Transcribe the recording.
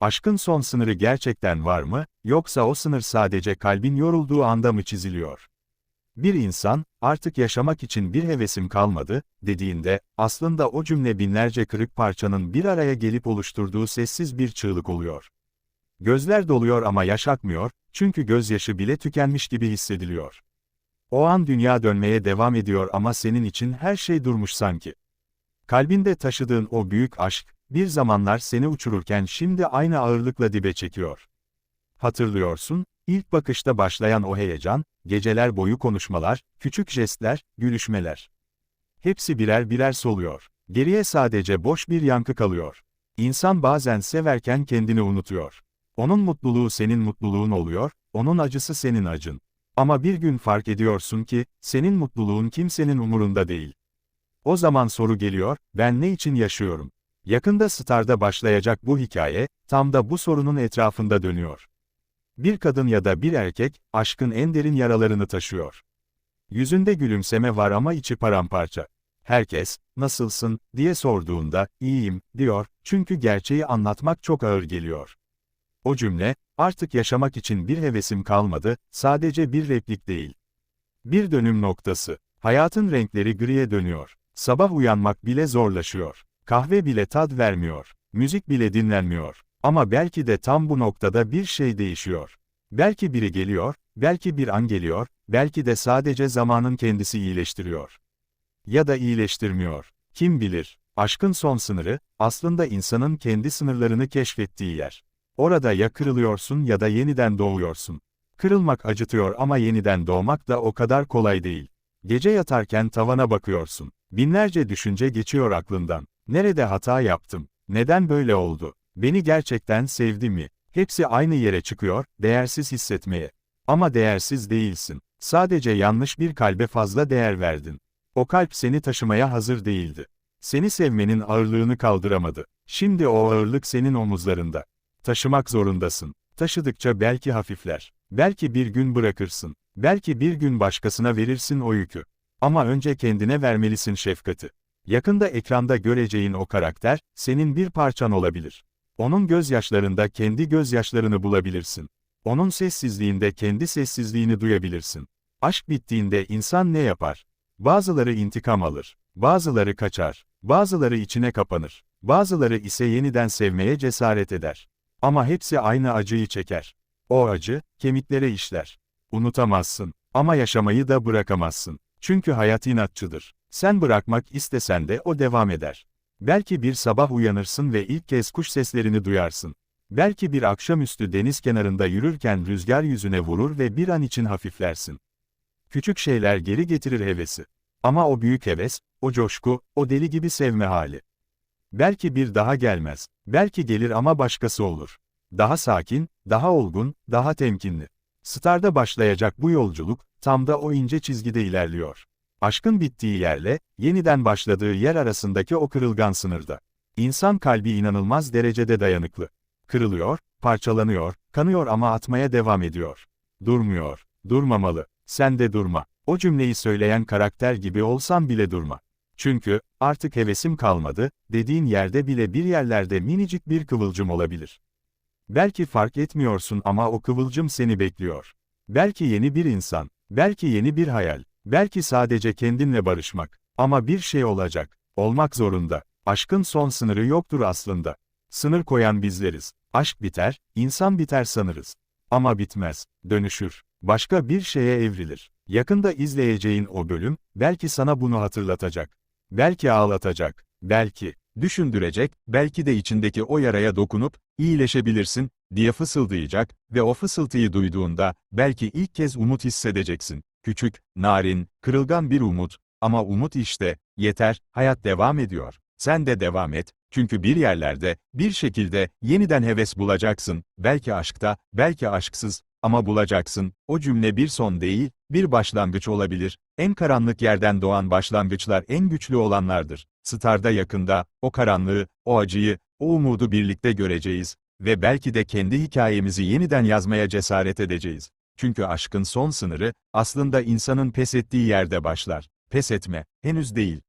Aşkın son sınırı gerçekten var mı, yoksa o sınır sadece kalbin yorulduğu anda mı çiziliyor? Bir insan, artık yaşamak için bir hevesim kalmadı, dediğinde, aslında o cümle binlerce kırık parçanın bir araya gelip oluşturduğu sessiz bir çığlık oluyor. Gözler doluyor ama yaş akmıyor, çünkü gözyaşı bile tükenmiş gibi hissediliyor. O an dünya dönmeye devam ediyor ama senin için her şey durmuş sanki. Kalbinde taşıdığın o büyük aşk, bir zamanlar seni uçururken şimdi aynı ağırlıkla dibe çekiyor. Hatırlıyorsun, ilk bakışta başlayan o heyecan, geceler boyu konuşmalar, küçük jestler, gülüşmeler. Hepsi birer birer soluyor. Geriye sadece boş bir yankı kalıyor. İnsan bazen severken kendini unutuyor. Onun mutluluğu senin mutluluğun oluyor, onun acısı senin acın. Ama bir gün fark ediyorsun ki, senin mutluluğun kimsenin umurunda değil. O zaman soru geliyor, ben ne için yaşıyorum? Yakında Star'da başlayacak bu hikaye, tam da bu sorunun etrafında dönüyor. Bir kadın ya da bir erkek, aşkın en derin yaralarını taşıyor. Yüzünde gülümseme var ama içi paramparça. Herkes, nasılsın, diye sorduğunda, iyiyim, diyor, çünkü gerçeği anlatmak çok ağır geliyor. O cümle, artık yaşamak için bir hevesim kalmadı, sadece bir replik değil. Bir dönüm noktası. Hayatın renkleri griye dönüyor. Sabah uyanmak bile zorlaşıyor. Kahve bile tad vermiyor. Müzik bile dinlenmiyor. Ama belki de tam bu noktada bir şey değişiyor. Belki biri geliyor, belki bir an geliyor, belki de sadece zamanın kendisi iyileştiriyor. Ya da iyileştirmiyor. Kim bilir? Aşkın son sınırı, aslında insanın kendi sınırlarını keşfettiği yer. Orada ya kırılıyorsun ya da yeniden doğuyorsun. Kırılmak acıtıyor ama yeniden doğmak da o kadar kolay değil. Gece yatarken tavana bakıyorsun. Binlerce düşünce geçiyor aklından. Nerede hata yaptım? Neden böyle oldu? Beni gerçekten sevdi mi? Hepsi aynı yere çıkıyor, değersiz hissetmeye. Ama değersiz değilsin. Sadece yanlış bir kalbe fazla değer verdin. O kalp seni taşımaya hazır değildi. Seni sevmenin ağırlığını kaldıramadı. Şimdi o ağırlık senin omuzlarında. Taşımak zorundasın. Taşıdıkça belki hafifler. Belki bir gün bırakırsın. Belki bir gün başkasına verirsin o yükü. Ama önce kendine vermelisin şefkati. Yakında ekranda göreceğin o karakter, senin bir parçan olabilir. Onun gözyaşlarında kendi gözyaşlarını bulabilirsin. Onun sessizliğinde kendi sessizliğini duyabilirsin. Aşk bittiğinde insan ne yapar? Bazıları intikam alır. Bazıları kaçar. Bazıları içine kapanır. Bazıları ise yeniden sevmeye cesaret eder. Ama hepsi aynı acıyı çeker. O acı, kemiklere işler. Unutamazsın. Ama yaşamayı da bırakamazsın. Çünkü hayat inatçıdır. Sen bırakmak istesen de o devam eder. Belki bir sabah uyanırsın ve ilk kez kuş seslerini duyarsın. Belki bir akşamüstü deniz kenarında yürürken rüzgar yüzüne vurur ve bir an için hafiflersin. Küçük şeyler geri getirir hevesi. Ama o büyük heves, o coşku, o deli gibi sevme hali. Belki bir daha gelmez. Belki gelir ama başkası olur. Daha sakin, daha olgun, daha temkinli. Star'da başlayacak bu yolculuk, tam da o ince çizgide ilerliyor. Aşkın bittiği yerle, yeniden başladığı yer arasındaki o kırılgan sınırda. İnsan kalbi inanılmaz derecede dayanıklı. Kırılıyor, parçalanıyor, kanıyor ama atmaya devam ediyor. Durmuyor, durmamalı. Sen de durma. O cümleyi söyleyen karakter gibi olsan bile durma. Çünkü, artık hevesim kalmadı, dediğin yerde bile bir yerlerde minicik bir kıvılcım olabilir. Belki fark etmiyorsun ama o kıvılcım seni bekliyor. Belki yeni bir insan, belki yeni bir hayal, belki sadece kendinle barışmak. Ama bir şey olacak, olmak zorunda. Aşkın son sınırı yoktur aslında. Sınır koyan bizleriz. Aşk biter, insan biter sanırız. Ama bitmez, dönüşür, başka bir şeye evrilir. Yakında izleyeceğin o bölüm, belki sana bunu hatırlatacak. Belki ağlatacak, belki, düşündürecek, belki de içindeki o yaraya dokunup, iyileşebilirsin, diye fısıldayacak ve o fısıltıyı duyduğunda, belki ilk kez umut hissedeceksin. Küçük, narin, kırılgan bir umut, ama umut işte, yeter, hayat devam ediyor. Sen de devam et, çünkü bir yerlerde, bir şekilde, yeniden heves bulacaksın, belki aşkta, belki aşksız, ama bulacaksın, o cümle bir son değil, bir başlangıç olabilir. En karanlık yerden doğan başlangıçlar en güçlü olanlardır. Star'da yakında, o karanlığı, o acıyı, o umudu birlikte göreceğiz ve belki de kendi hikayemizi yeniden yazmaya cesaret edeceğiz. Çünkü aşkın son sınırı, aslında insanın pes ettiği yerde başlar. Pes etme, henüz değil.